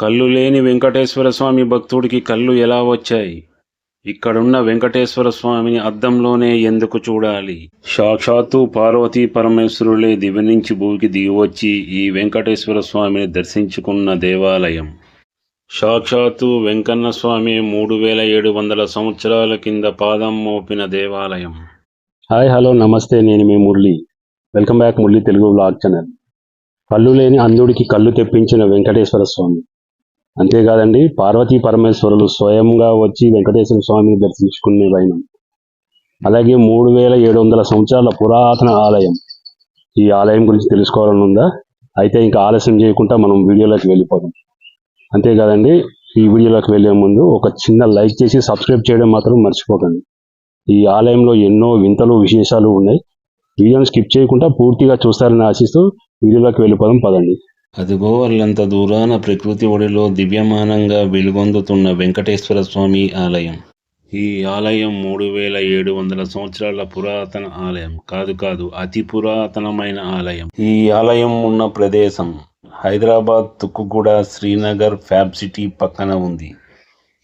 కళ్ళు లేని వెంకటేశ్వర స్వామి భక్తుడికి కళ్ళు ఎలా వచ్చాయి? ఇక్కడున్న వెంకటేశ్వర స్వామిని అద్దంలోనే ఎందుకు చూడాలి? సాక్షాత్తు పార్వతీ పరమేశ్వరులే దివి నుంచి భూమికి దిగివచ్చి ఈ వెంకటేశ్వర స్వామిని దర్శించుకున్న దేవాలయం. సాక్షాత్తు వెంకన్న స్వామి మూడు వేల ఏడు వందల సంవత్సరాల కింద పాదం మోపిన దేవాలయం. హాయ్ హలో నమస్తే నేను మీ Murali. Welcome back Murali Telugu blog channel. కళ్ళు లేని అంధుడికి కళ్ళు తెప్పించిన వెంకటేశ్వర స్వామి. అంతేకాదండి పార్వతీ పరమేశ్వరులు స్వయంగా వచ్చి వెంకటేశ్వర స్వామిని దర్శించుకునే వైనం. అలాగే మూడు వేల ఏడు వందల సంవత్సరాల పురాతన ఆలయం. ఈ ఆలయం గురించి తెలుసుకోవాలని ఉందా? అయితే ఇంకా ఆలస్యం చేయకుండా మనం వీడియోలోకి వెళ్ళిపోదాం. అంతేకాదండి ఈ వీడియోలోకి వెళ్ళే ముందు ఒక చిన్న లైక్ చేసి సబ్స్క్రైబ్ చేయడం మాత్రం మర్చిపోకండి. ఈ ఆలయంలో ఎన్నో వింతలు విశేషాలు ఉన్నాయి. వీడియోని స్కిప్ చేయకుండా పూర్తిగా చూస్తారని ఆశిస్తూ వీడియోలోకి వెళ్ళిపోదాం పదండి. అదిగో వాళ్ళంత దూరాన ప్రకృతి ఒడిలో దివ్యమానంగా వెలుగొందుతున్న వెంకటేశ్వర స్వామి ఆలయం. ఈ ఆలయం మూడు వేల ఏడు వందల సంవత్సరాల పురాతన ఆలయం. కాదు కాదు అతి పురాతనమైన ఆలయం. ఈ ఆలయం ఉన్న ప్రదేశం హైదరాబాద్ తుక్కుగూడ శ్రీనగర్ ఫ్యాబ్ సిటీ పక్కన ఉంది.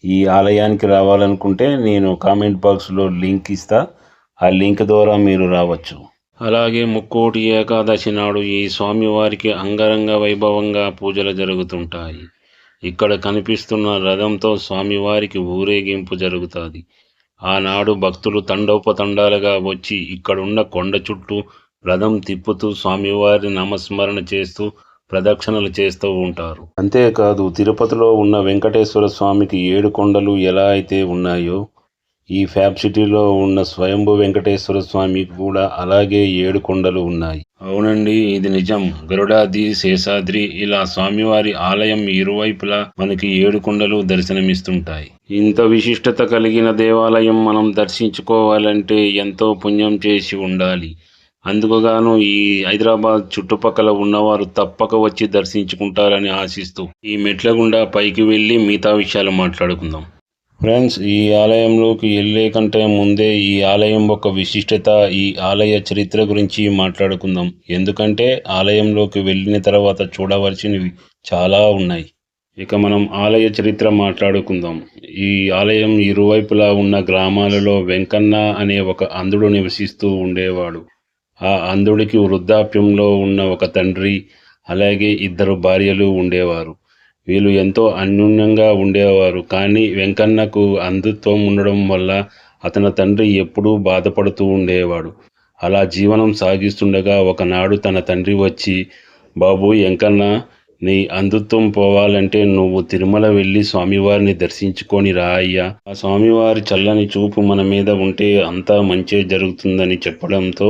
ఈ ఆలయానికి రావాలనుకుంటే నేను కామెంట్ బాక్స్లో లింక్ ఇస్తా. ఆ లింక్ ద్వారా మీరు రావచ్చు. అలాగే ముక్కోటి ఏకాదశి నాడు ఈ స్వామివారికి అంగరంగ వైభవంగా పూజలు జరుగుతుంటాయి. ఇక్కడ కనిపిస్తున్న రథంతో స్వామివారికి ఊరేగింపు జరుగుతుంది. ఆనాడు భక్తులు తండోపతండాలుగా వచ్చి ఇక్కడున్న కొండ చుట్టూ రథం తిప్పుతూ స్వామివారి నామస్మరణ చేస్తూ ప్రదక్షిణలు చేస్తూ ఉంటారు. అంతేకాదు తిరుపతిలో ఉన్న వెంకటేశ్వర స్వామికి ఏడు కొండలు ఎలా అయితే ఉన్నాయో ఈ ఫ్యాబ్ సిటీలో ఉన్న స్వయంభు వెంకటేశ్వర స్వామికి కూడా అలాగే ఏడు కొండలు ఉన్నాయి. అవునండి ఇది నిజం. గరుడాద్రి శేషాద్రి ఇలా స్వామివారి ఆలయం ఇరువైపులా మనకి ఏడు కొండలు దర్శనమిస్తుంటాయి. ఇంత విశిష్టత కలిగిన దేవాలయం మనం దర్శించుకోవాలంటే ఎంతో పుణ్యం చేసి ఉండాలి. అందుకుగాను ఈ హైదరాబాద్ చుట్టుపక్కల ఉన్నవారు తప్పక వచ్చి దర్శించుకుంటారని ఆశిస్తూ ఈ మెట్ల గుండా పైకి వెళ్ళి మిగతా విషయాలు మాట్లాడుకుందాం. ఫ్రెండ్స్ ఈ ఆలయంలోకి వెళ్ళే కంటే ముందే ఈ ఆలయం యొక్క విశిష్టత ఈ ఆలయ చరిత్ర గురించి మాట్లాడుకుందాం. ఎందుకంటే ఆలయంలోకి వెళ్ళిన తర్వాత చూడవలసినవి చాలా ఉన్నాయి. ఇక మనం ఆలయ చరిత్ర మాట్లాడుకుందాం. ఈ ఆలయం ఇరువైపులా ఉన్న గ్రామాలలో వెంకన్న అనే ఒక అంధుడు నివసిస్తూ ఉండేవాడు. ఆ అంధుడికి వృద్ధాప్యంలో ఉన్న ఒక తండ్రి అలాగే ఇద్దరు భార్యలు ఉండేవారు. వీళ్ళు ఎంతో అన్యోన్యంగా ఉండేవారు. కానీ వెంకన్నకు అంధత్వం ఉండడం వల్ల అతని తండ్రి ఎప్పుడూ బాధపడుతూ ఉండేవాడు. అలా జీవనం సాగిస్తుండగా ఒకనాడు తన తండ్రి వచ్చి బాబు వెంకన్న నీ అంధత్వం పోవాలంటే నువ్వు తిరుమల వెళ్ళి స్వామివారిని దర్శించుకొని రా అయ్యా. ఆ స్వామివారి చల్లని చూపు మన మీద ఉంటే అంతా మంచే జరుగుతుందని చెప్పడంతో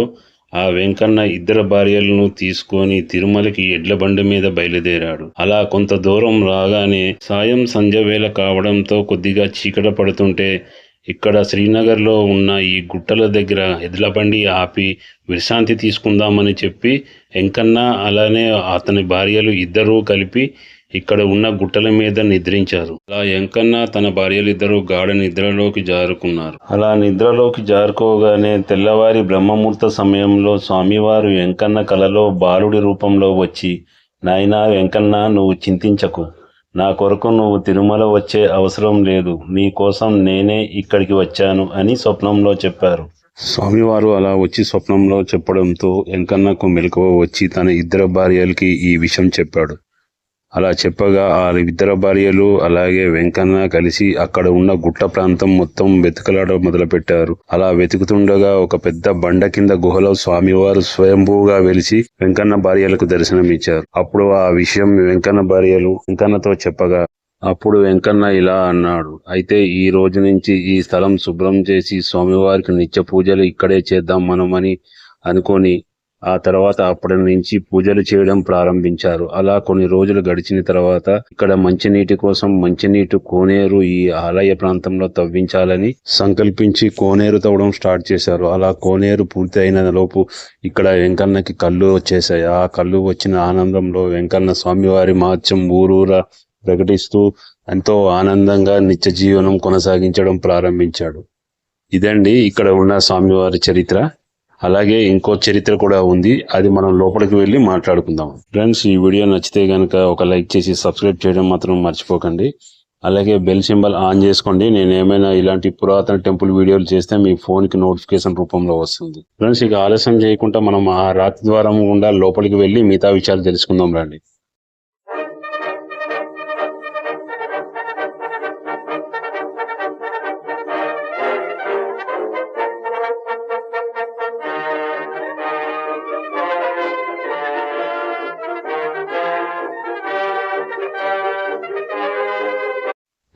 ఆ వెంకన్న ఇద్దరు భార్యలను తీసుకొని తిరుమలకి ఎడ్ల బండి మీద బయలుదేరాడు. అలా కొంత దూరం రాగానే సాయం సంధ్యవేళ కావడంతో కొద్దిగా చీకట పడుతుంటే ఇక్కడ శ్రీనగర్లో ఉన్న ఈ గుట్టల దగ్గర ఎడ్ల బండి ఆపి విశ్రాంతి తీసుకుందామని చెప్పి వెంకన్న అలానే అతని భార్యలు ఇద్దరూ కలిపి ఇక్కడ ఉన్న గుట్టల మీద నిద్రించారు. అలా వెంకన్న తన భార్యలిద్దరూ గాఢ నిద్రలోకి జారుకున్నారు. అలా నిద్రలోకి జారుకోగానే తెల్లవారి బ్రహ్మముహూర్త సమయంలో స్వామివారు వెంకన్న కలలో బాలుడి రూపంలో వచ్చి నాయనా వెంకన్న నువ్వు చింతించకు. నా కొరకు నువ్వు తిరుమల వచ్చే అవసరం లేదు. నీ కోసం నేనే ఇక్కడికి వచ్చాను అని స్వప్నంలో చెప్పారు. స్వామివారు అలా వచ్చి స్వప్నంలో చెప్పడంతో వెంకన్నకు మెలకువ వచ్చి తన ఇద్దరు భార్యలకి ఈ విషయం చెప్పాడు. అలా చెప్పగా ఆ ఇద్దరు భార్యలు అలాగే వెంకన్న కలిసి అక్కడ ఉన్న గుట్ట ప్రాంతం మొత్తం వెతుకలాడ మొదలుపెట్టారు. అలా వెతుకుతుండగా ఒక పెద్ద బండ కింద గుహలో స్వామివారు స్వయంభూగా వెలిసి వెంకన్న భార్యలకు దర్శనమిచ్చారు. అప్పుడు ఆ విషయం వెంకన్న భార్యలు వెంకన్నతో చెప్పగా అప్పుడు వెంకన్న ఇలా అన్నాడు. అయితే ఈ రోజు నుంచి ఈ స్థలం శుభ్రం చేసి స్వామివారికి నిత్య పూజలు ఇక్కడే చేద్దాం మనమని అనుకొని ఆ తర్వాత అప్పటి నుంచి పూజలు చేయడం ప్రారంభించారు. అలా కొన్ని రోజులు గడిచిన తర్వాత ఇక్కడ మంచినీటి కోసం మంచినీటి కోనేరు ఈ ఆలయ ప్రాంతంలో తవ్వించాలని సంకల్పించి కోనేరు తవ్వడం స్టార్ట్ చేశారు. అలా కోనేరు పూర్తి అయిన లోపు ఇక్కడ వెంకన్నకి కళ్ళు వచ్చేసాయి ఆ కళ్ళు వచ్చిన ఆనందంలో వెంకన్న స్వామివారి మాత్యం ఊరూరా ప్రకటిస్తూ ఎంతో ఆనందంగా నిత్య జీవనం కొనసాగించడం ప్రారంభించాడు. ఇదండి ఇక్కడ ఉన్న స్వామివారి చరిత్ర. అలాగే ఇంకో చరిత్ర కూడా ఉంది. అది మనం లోపలికి వెళ్ళి మాట్లాడుకుందాం. ఫ్రెండ్స్ ఈ వీడియో నచ్చితే కనుక ఒక లైక్ చేసి సబ్స్క్రైబ్ చేయడం మాత్రం మర్చిపోకండి. అలాగే బెల్ సింబల్ ఆన్ చేసుకోండి. నేను ఏమైనా ఇలాంటి పురాతన టెంపుల్ వీడియోలు చేస్తే మీ ఫోన్కి నోటిఫికేషన్ రూపంలో వస్తుంది. ఫ్రెండ్స్ ఇక ఆలస్యం చేయకుండా మనం ఆ రాతి ద్వారం గుండా లోపలికి వెళ్ళి మిగతా విషయాలు తెలుసుకుందాం రండి.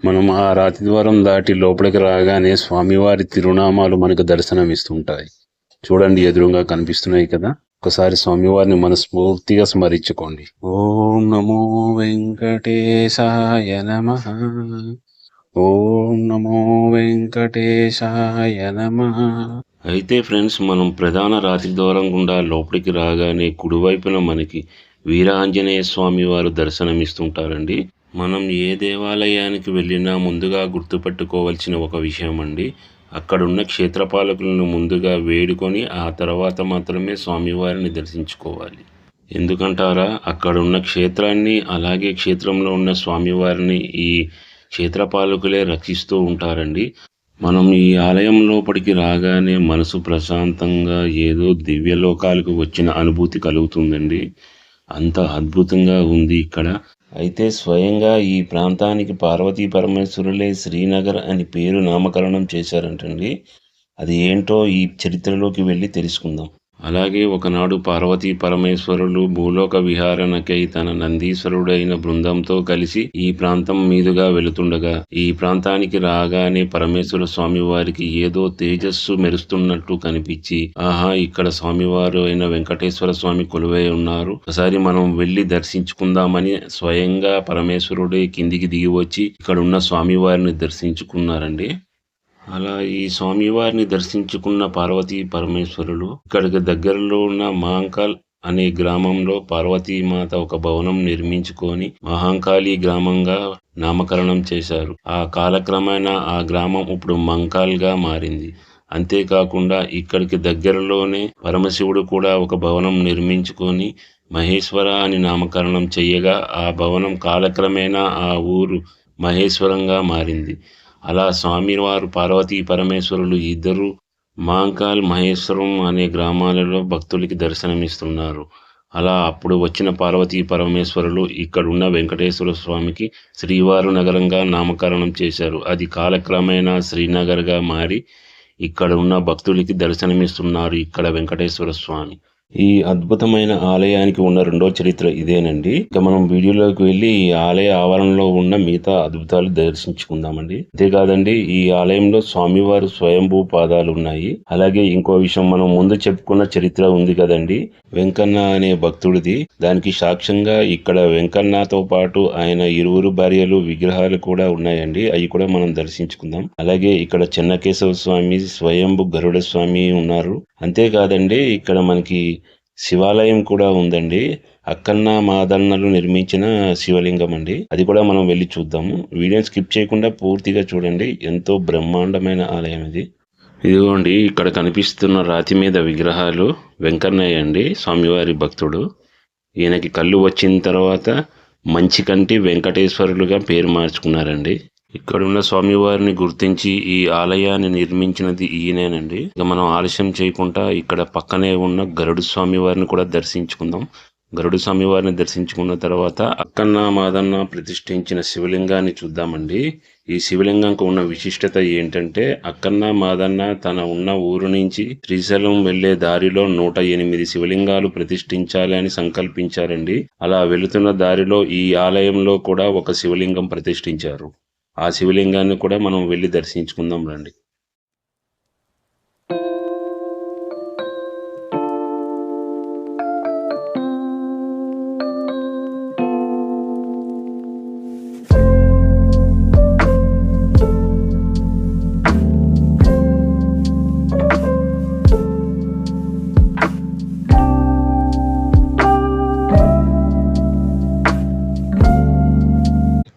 మనం ఆ రాతి ద్వారం దాటి లోపలికి రాగానే స్వామివారి తిరునామాలు మనకు దర్శనం ఇస్తుంటాయి చూడండి ఎదురుగా కనిపిస్తున్నాయి కదా? ఒకసారి స్వామివారిని మనస్ఫూర్తిగా స్మరించుకోండి. ఓం నమో వెంకటేశాయ నమ. ఓం నమో వెంకటేశాయ నమ. అయితే ఫ్రెండ్స్ మనం ప్రధాన రాతి ద్వారం గుండా లోపలికి రాగానే కుడివైపున మనకి వీరాంజనేయ స్వామి వారు దర్శనమిస్తుంటారండి. మనం ఏ దేవాలయానికి వెళ్ళినా ముందుగా గుర్తుపెట్టుకోవలసిన ఒక విషయం అండి. అక్కడున్న క్షేత్రపాలకులను ముందుగా వేడుకొని ఆ తర్వాత మాత్రమే స్వామివారిని దర్శించుకోవాలి. ఎందుకంటారా? అక్కడున్న క్షేత్రాన్ని అలాగే క్షేత్రంలో ఉన్న స్వామివారిని ఈ క్షేత్రపాలకులే రక్షిస్తూ ఉంటారండి. మనం ఈ ఆలయం లోపలికి రాగానే మనసు ప్రశాంతంగా ఏదో దివ్యలోకాలకు వచ్చిన అనుభూతి కలుగుతుందండి. అంత అద్భుతంగా ఉంది ఇక్కడ. అయితే స్వయంగా ఈ ప్రాంతానికి పార్వతీ పరమేశ్వరులే శ్రీనగర్ అని పేరు నామకరణం చేశారంటండి. అది ఏంటో ఈ చరిత్రలోకి వెళ్ళి తెలుసుకుందాం. అలాగే ఒకనాడు పార్వతీ పరమేశ్వరులు భూలోక విహారణకై తన నందీశ్వరుడైన బృందంతో కలిసి ఈ ప్రాంతం మీదుగా వెళుతుండగా ఈ ప్రాంతానికి రాగానే పరమేశ్వర స్వామి వారికి ఏదో తేజస్సు మెరుస్తున్నట్టు కనిపించి ఆహా ఇక్కడ స్వామివారు అయిన వెంకటేశ్వర స్వామి కొలువై ఉన్నారు. ఒకసారి మనం వెళ్ళి దర్శించుకుందామని స్వయంగా పరమేశ్వరుడే కిందికి దిగి వచ్చి ఇక్కడ ఉన్న స్వామివారిని దర్శించుకున్నారండి. అలా ఈ స్వామివారిని దర్శించుకున్న పార్వతీ పరమేశ్వరులు ఇక్కడికి దగ్గరలో ఉన్న మహంకాల్ అనే గ్రామంలో పార్వతీమాత ఒక భవనం నిర్మించుకొని మహాంకాళి గ్రామంగా నామకరణం చేశారు. ఆ కాలక్రమేణా ఆ గ్రామం ఇప్పుడు మంకాల్గా మారింది. అంతేకాకుండా ఇక్కడికి దగ్గరలోనే పరమశివుడు కూడా ఒక భవనం నిర్మించుకొని మహేశ్వర అని నామకరణం చెయ్యగా ఆ భవనం కాలక్రమేణా ఆ ఊరు మహేశ్వరంగా మారింది. అలా స్వామివారు పార్వతీ పరమేశ్వరులు ఇద్దరు మాంకాల్ మహేశ్వరం అనే గ్రామాలలో భక్తులకి దర్శనమిస్తున్నారు. అలా అప్పుడు వచ్చిన పార్వతీ పరమేశ్వరులు ఇక్కడున్న వెంకటేశ్వర స్వామికి శ్రీవారు నగరంగా నామకరణం చేశారు. అది కాలక్రమేణా శ్రీనగర్గా మారి ఇక్కడ ఉన్న భక్తులకి దర్శనమిస్తున్నారు ఇక్కడ వెంకటేశ్వర స్వామి. ఈ అద్భుతమైన ఆలయానికి ఉన్న రెండో చరిత్ర ఇదేనండి. ఇక మనం వీడియోలోకి వెళ్ళి ఈ ఆలయ ఆవరణలో ఉన్న మిగతా అద్భుతాలు దర్శించుకుందామండి. అంతేకాదండి ఈ ఆలయంలో స్వామివారు స్వయంభూ పాదాలు ఉన్నాయి. అలాగే ఇంకో విషయం మనం ముందు చెప్పుకున్న చరిత్ర ఉంది కదండి. వెంకన్న అనే భక్తుడిది. దానికి సాక్ష్యంగా ఇక్కడ వెంకన్నతో పాటు ఆయన ఇరువురు భార్యలు విగ్రహాలు కూడా ఉన్నాయండి. అవి కూడా మనం దర్శించుకుందాం. అలాగే ఇక్కడ చెన్నకేశవ స్వామి స్వయంభు గరుడ స్వామి ఉన్నారు. అంతేకాదండి ఇక్కడ మనకి శివాలయం కూడా ఉందండి. అక్కన్న మాదన్నలు నిర్మించిన శివలింగం అండి. అది కూడా మనం వెళ్ళి చూద్దాము. వీడియో స్కిప్ చేయకుండా పూర్తిగా చూడండి. ఎంతో బ్రహ్మాండమైన ఆలయం ఇది. ఇదిగోండి ఇక్కడ కనిపిస్తున్న రాతి మీద విగ్రహాలు వెంకన్నయ్య అండి స్వామివారి భక్తుడు. ఈయనకి కళ్ళు వచ్చిన తర్వాత మంచి కంటి వెంకటేశ్వరులుగా పేరు మార్చుకున్నారండి. ఇక్కడున్న స్వామివారిని గుర్తించి ఈ ఆలయాన్ని నిర్మించినది ఈయనేనండి. ఇక మనం ఆలస్యం చేయకుండా ఇక్కడ పక్కనే ఉన్న గరుడు స్వామి వారిని కూడా దర్శించుకుందాం. గరుడు స్వామి వారిని దర్శించుకున్న తర్వాత అక్కన్న మాదన్న ప్రతిష్ఠించిన శివలింగాన్ని చూద్దామండి. ఈ శివలింగంకు ఉన్న విశిష్టత ఏంటంటే అక్కన్న మాదన్న తన ఉన్న ఊరు నుంచి శ్రీశైలం వెళ్ళే దారిలో నూట ఎనిమిది శివలింగాలు ప్రతిష్ఠించాలి అని సంకల్పించారండి. అలా వెళుతున్న దారిలో ఈ ఆలయంలో కూడా ఒక శివలింగం ప్రతిష్ఠించారు. ఆ శివలింగాన్ని కూడా మనం వెళ్ళి దర్శించుకుందాం రండి.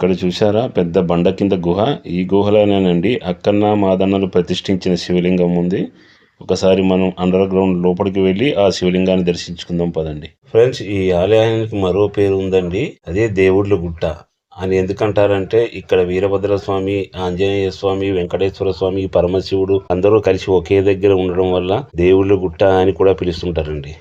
ఇక్కడ చూసారా పెద్ద బండ కింద గుహ. ఈ గుహలోనేనండి అక్కన్న మాదన్నలు ప్రతిష్ఠించిన శివలింగం ఉంది. ఒకసారి మనం అండర్ గ్రౌండ్ లోపలికి వెళ్ళి ఆ శివలింగాన్ని దర్శించుకుందాం పదండి. ఫ్రెండ్స్ ఈ ఆలయానికి మరో పేరు ఉందండి. అదే దేవుళ్ళ గుట్ట. అని ఎందుకంటారంటే ఇక్కడ వీరభద్ర స్వామి ఆంజనేయ స్వామి వెంకటేశ్వర స్వామి పరమశివుడు అందరూ కలిసి ఒకే దగ్గర ఉండడం వల్ల దేవుళ్ళ గుట్ట అని కూడా పిలుస్తుంటారండి.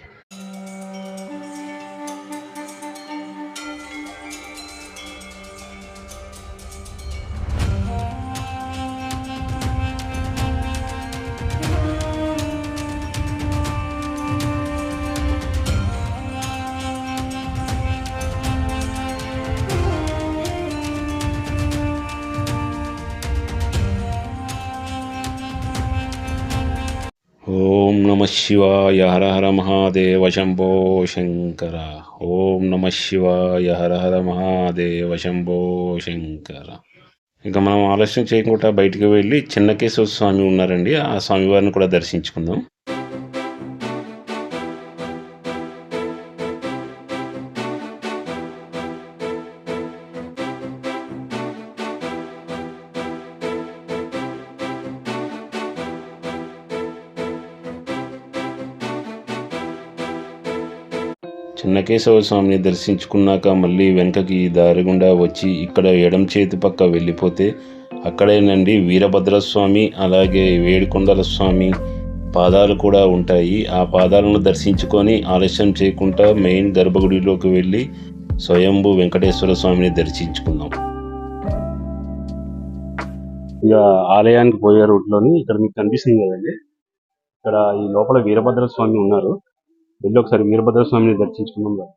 శివాయ హర హర మహాదేవ శంభో శంకర. ఓం నమ శివాయ హర హర మహాదేవ శంభో శంకర. ఇంకా మనం ఆలస్యం చేయకుండా బయటికి వెళ్ళి చిన్నకేశ్వర స్వామి ఉన్నారండి. ఆ స్వామివారిని కూడా దర్శించుకుందాం. చిన్నకేశవ స్వామిని దర్శించుకున్నాక మళ్ళీ వెనకకి దారి గుండా వచ్చి ఇక్కడ ఎడం చేతి పక్క వెళ్ళిపోతే అక్కడేనండి వీరభద్ర స్వామి అలాగే వేడుకొండల స్వామి పాదాలు కూడా ఉంటాయి. ఆ పాదాలను దర్శించుకొని ఆలస్యం చేయకుండా మెయిన్ గర్భగుడిలోకి వెళ్ళి స్వయంభు వెంకటేశ్వర స్వామిని దర్శించుకుందాం. ఇక ఆలయానికి పోయే రూట్లోని ఇక్కడ మీకు కనిపిస్తుంది కదండి. ఇక్కడ ఈ లోపల వీరభద్ర స్వామి ఉన్నారు. వెళ్ళి ఒకసారి వీరభద్రస్వామిని దర్శించుకుందాం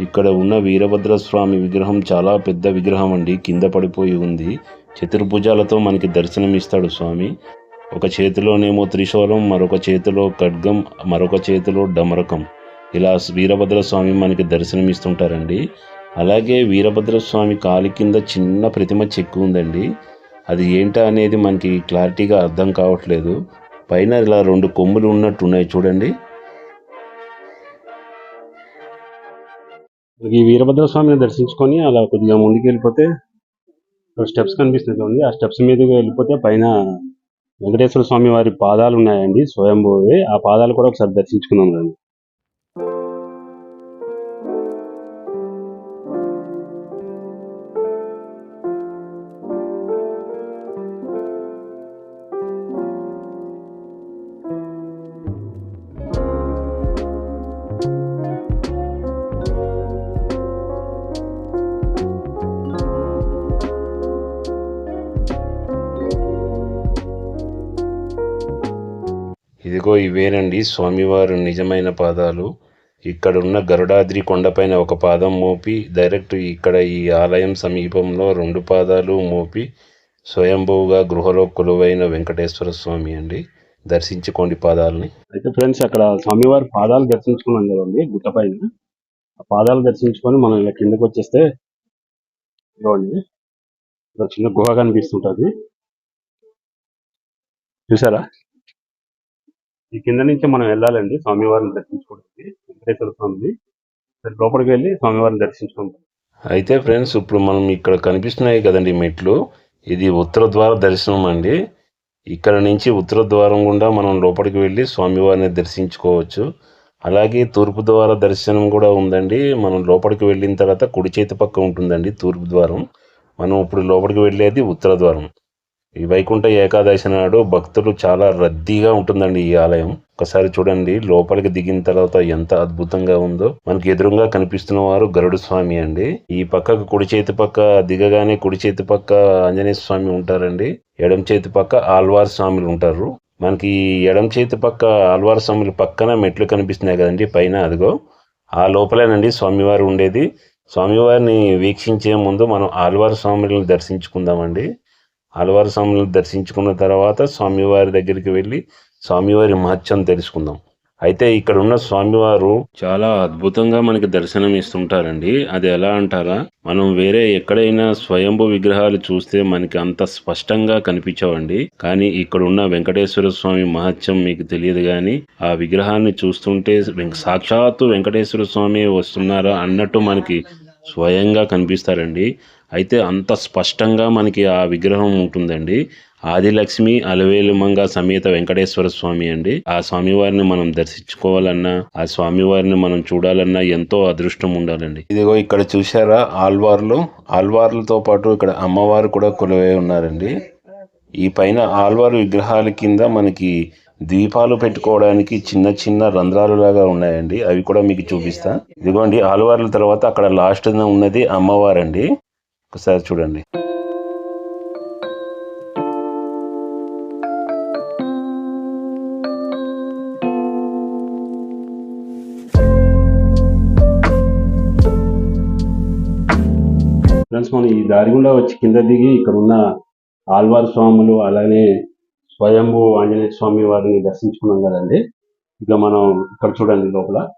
ఇక్కడ ఉన్న వీరభద్ర స్వామి విగ్రహం చాలా పెద్ద విగ్రహం అండి. కింద పడిపోయి ఉంది. చతుర్భుజాలతో మనకి దర్శనం ఇస్తాడు స్వామి. ఒక చేతిలోనేమో త్రిశూలం మరొక చేతిలో ఖడ్గం మరొక చేతిలో డమరకం. ఇలా వీరభద్ర స్వామి మనకి దర్శనం ఇస్తుంటారండి అలాగే వీరభద్ర స్వామి కాలి కింద చిన్న ప్రతిమ చెక్కు ఉందండి. అది ఏంటా అనేది మనకి క్లారిటీగా అర్థం కావట్లేదు. పైన ఇలా రెండు కొమ్ములు ఉన్నట్టు ఉన్నాయి చూడండి. ఈ వీరభద్ర స్వామిని దర్శించుకొని అలా కొద్దిగా ముందుకు వెళ్ళిపోతే స్టెప్స్ కనిపిస్తుంది చూడండి ఆ స్టెప్స్ మీదుగా వెళ్ళిపోతే పైన వెంకటేశ్వర స్వామి వారి పాదాలు ఉన్నాయండి స్వయంభూవి. ఆ పాదాలు కూడా ఒకసారి దర్శించుకున్నాం రండి. ఇదిగో ఇవేనండి. స్వామివారు నిజమైన పాదాలు. ఇక్కడ ఉన్న గరుడాద్రి కొండపైన ఒక పాదం మోపి డైరెక్ట్ ఇక్కడ ఈ ఆలయం సమీపంలో రెండు పాదాలు మోపి స్వయంభువుగా గృహలో కొలువైన వెంకటేశ్వర స్వామి అండి. దర్శించుకోండి పాదాలని. అయితే ఫ్రెండ్స్ అక్కడ స్వామివారి పాదాలు దర్శించుకున్నాం కదండి గుట్టపైన పాదాలు దర్శించుకొని మనం ఇలా కిందకి వచ్చేస్తే చిన్న గుహ కనిపిస్తుంటుంది. చూసారా? ఈ కింద నుంచి మనం వెళ్ళాలండి. స్వామివారిని దర్శించుకోవడానికి వెంకటేశ్వర స్వామిని. లోపలికి వెళ్ళి స్వామివారిని దర్శించుకుంటాం అయితే ఫ్రెండ్స్ ఇప్పుడు మనం ఇక్కడ కనిపిస్తున్నాయి కదండి మెట్లు. ఇది ఉత్తర ద్వార దర్శనం అండి. ఇక్కడ నుంచి ఉత్తర ద్వారం గుండా మనం లోపలికి వెళ్ళి స్వామివారిని దర్శించుకోవచ్చు. అలాగే తూర్పు ద్వార దర్శనం కూడా ఉందండి. మనం లోపలికి వెళ్ళిన తర్వాత కుడి చేతి పక్క ఉంటుందండి తూర్పు ద్వారం. మనం ఇప్పుడు లోపలికి వెళ్ళేది ఉత్తర ద్వారం. ఈ వైకుంఠ ఏకాదశి నాడు భక్తులు చాలా రద్దీగా ఉంటుందండి ఈ ఆలయం. ఒకసారి చూడండి లోపలికి దిగిన తర్వాత ఎంత అద్భుతంగా ఉందో. మనకి ఎదురుగా కనిపిస్తున్న వారు గరుడు స్వామి అండి. ఈ పక్కకు కుడి చేతి పక్క దిగగానే కుడి చేతి పక్క ఆంజనేయ స్వామి ఉంటారండి. ఎడం చేతి పక్క ఆల్వార్ స్వామిలు ఉంటారు. మనకి ఎడం చేతి పక్క ఆల్వార్ స్వామిలు పక్కన మెట్లు కనిపిస్తున్నాయి కదండి పైన అదిగో. ఆ లోపలేనండి స్వామివారు ఉండేది. స్వామివారిని వీక్షించే ముందు మనం ఆల్వార్ స్వామిని దర్శించుకుందామండి. ఆలవారు స్వామిని దర్శించుకున్న తర్వాత స్వామివారి దగ్గరికి వెళ్ళి స్వామివారి మహత్యం తెలుసుకుందాం. అయితే ఇక్కడ ఉన్న స్వామివారు చాలా అద్భుతంగా మనకి దర్శనం ఇస్తుంటారండి. అది ఎలా అంటారా? మనం వేరే ఎక్కడైనా స్వయంభు విగ్రహాలు చూస్తే మనకి అంత స్పష్టంగా కనిపించవండి. కానీ ఇక్కడ ఉన్న వెంకటేశ్వర స్వామి మహత్యం మీకు తెలియదు కానీ ఆ విగ్రహాన్ని చూస్తుంటే సాక్షాత్తు వెంకటేశ్వర స్వామి వస్తున్నారా అన్నట్టు మనకి స్వయంగా కనిపిస్తారండి. అయితే అంత స్పష్టంగా మనకి ఆ విగ్రహం ఉంటుందండి. ఆదిలక్ష్మి అలవేలుమంగ సమేత వెంకటేశ్వర స్వామి అండి. ఆ స్వామివారిని మనం దర్శించుకోవాలన్నా ఆ స్వామివారిని మనం చూడాలన్నా ఎంతో అదృష్టం ఉండాలండి. ఇదిగో ఇక్కడ చూసారా ఆల్వార్లు ఆల్వార్లతో పాటు ఇక్కడ అమ్మవారు కూడా కొలువై ఉన్నారండి. ఈ పైన ఆల్వారు విగ్రహాల కింద మనకి దీపాలు పెట్టుకోవడానికి చిన్న చిన్న రంధ్రాలు లాగా ఉన్నాయండి. అవి కూడా మీకు చూపిస్తా. ఇదిగోండి ఆల్వార్ల తర్వాత అక్కడ లాస్ట్ ఉన్నది అమ్మవారండి. ఒకసారి చూడండి. ఫ్రెండ్స్ మనం ఈ దారి గుండా వచ్చి కింద దిగి ఇక్కడ ఉన్న ఆల్వార్ స్వాములు అలానే స్వయంభూ ఆంజనేయ స్వామి వారిని దర్శించుకున్నాం కదండి. ఇక మనం ఇక్కడ చూడండి లోపల.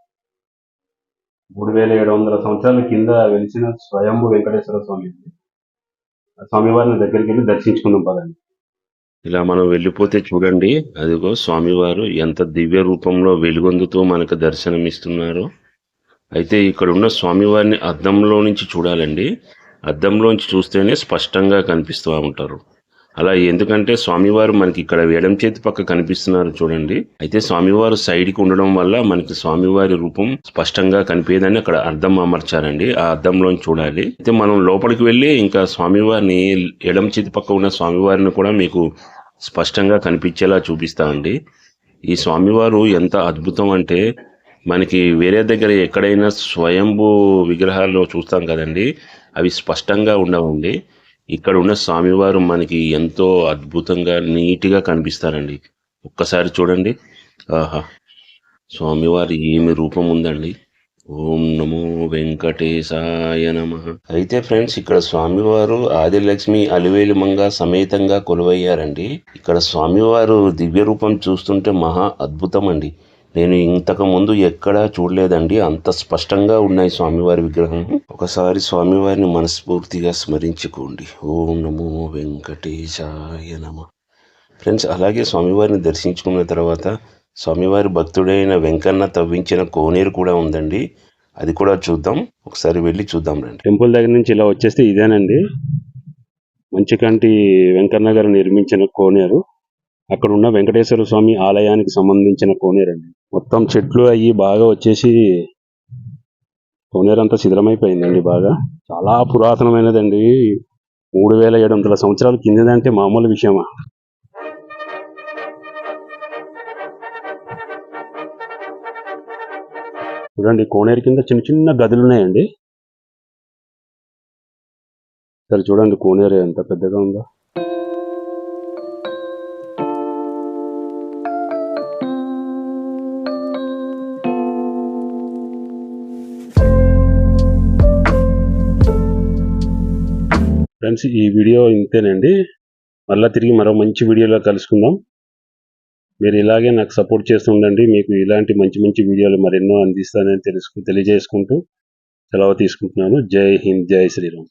మూడు వేల ఏడు వందల సంవత్సరాల కింద వెలిసిన స్వయంభూ వెంకటేశ్వర స్వామి. స్వామివారిని దగ్గరికి వెళ్ళి దర్శించుకున్నాం పదండి. ఇలా మనం వెళ్ళిపోతే చూడండి. అదిగో స్వామివారు ఎంత దివ్య రూపంలో వెలుగొందుతూ మనకు దర్శనమిస్తున్నారు. అయితే ఇక్కడ ఉన్న స్వామివారిని అద్దంలో నుంచి చూడాలండి. అద్దంలోంచి చూస్తేనే స్పష్టంగా కనిపిస్తూ ఉంటారు. అలా ఎందుకంటే స్వామివారు మనకి ఇక్కడ ఎడం చేతి పక్క కనిపిస్తున్నారు చూడండి. అయితే స్వామివారు సైడ్కి ఉండడం వల్ల మనకి స్వామివారి రూపం స్పష్టంగా కనిపేదని అక్కడ అర్థం అమర్చారండి. ఆ అర్థంలోని చూడాలి. అయితే మనం లోపలికి వెళ్ళి ఇంకా స్వామివారిని ఎడం చేతి పక్క ఉన్న స్వామివారిని కూడా మీకు స్పష్టంగా కనిపించేలా చూపిస్తా అండి. ఈ స్వామివారు ఎంత అద్భుతం అంటే మనకి వేరే దగ్గర ఎక్కడైనా స్వయంభూ విగ్రహాల్లో చూస్తాం కదండి. అవి స్పష్టంగా ఉండవండి. ఇక్కడ ఉన్న స్వామివారు మనకి ఎంతో అద్భుతంగా నీట్గా కనిపిస్తారండి. ఒక్కసారి చూడండి. ఆహా! స్వామివారి ఏమి రూపం ఉందండి. ఓం నమో వెంకటేశాయ నమ. అయితే ఫ్రెండ్స్ ఇక్కడ స్వామివారు ఆదిలక్ష్మి అలివేలు మంగ సమేతంగా కొలువయ్యారండి. ఇక్కడ స్వామివారు దివ్య రూపం చూస్తుంటే మహా అద్భుతం అండి. నేను ఇంతకుముందు ఎక్కడా చూడలేదండి. అంత స్పష్టంగా ఉన్నాయి స్వామివారి విగ్రహం. ఒకసారి స్వామివారిని మనస్ఫూర్తిగా స్మరించుకోండి. ఓం నమో వెంకటేశాయ నమ. ఫ్రెండ్స్ అలాగే స్వామివారిని దర్శించుకున్న తర్వాత స్వామివారి భక్తుడైన వెంకన్న తవ్వించిన కోనేరు కూడా ఉందండి. అది కూడా చూద్దాం. ఒకసారి వెళ్ళి చూద్దాం రండి. టెంపుల్ దగ్గర నుంచి ఇలా వచ్చేస్తే ఇదేనండి. మంచికంటి వెంకన్న గారు నిర్మించిన కోనేరు. అక్కడ ఉన్న వెంకటేశ్వర స్వామి ఆలయానికి సంబంధించిన కోనేరండి. మొత్తం చెట్లు అయ్యి బాగా వచ్చేసి కోనేరు అంతా శిథిలమైపోయిందండి బాగా. చాలా పురాతనమైనదండి. మూడు వేల ఏడు వందల సంవత్సరాల కిందదంటే మామూలు విషయమా. చూడండి కోనేరు కింద చిన్న చిన్న గదులు ఉన్నాయండి సరే చూడండి కోనేరు ఎంత పెద్దగా ఉందో. ఫ్రెండ్స్ ఈ వీడియో ఇంతేనండి. మళ్ళీ తిరిగి మరో మంచి వీడియోలో కలుసుకుందాం. మీరు ఇలాగే నాకు సపోర్ట్ చేస్తుండండి మీకు ఇలాంటి మంచి మంచి వీడియోలు మరెన్నో అందిస్తానని తెలుసుకు తెలియజేసుకుంటూ సెలవు తీసుకుంటున్నాను. జై హింద్ జై శ్రీరామ్.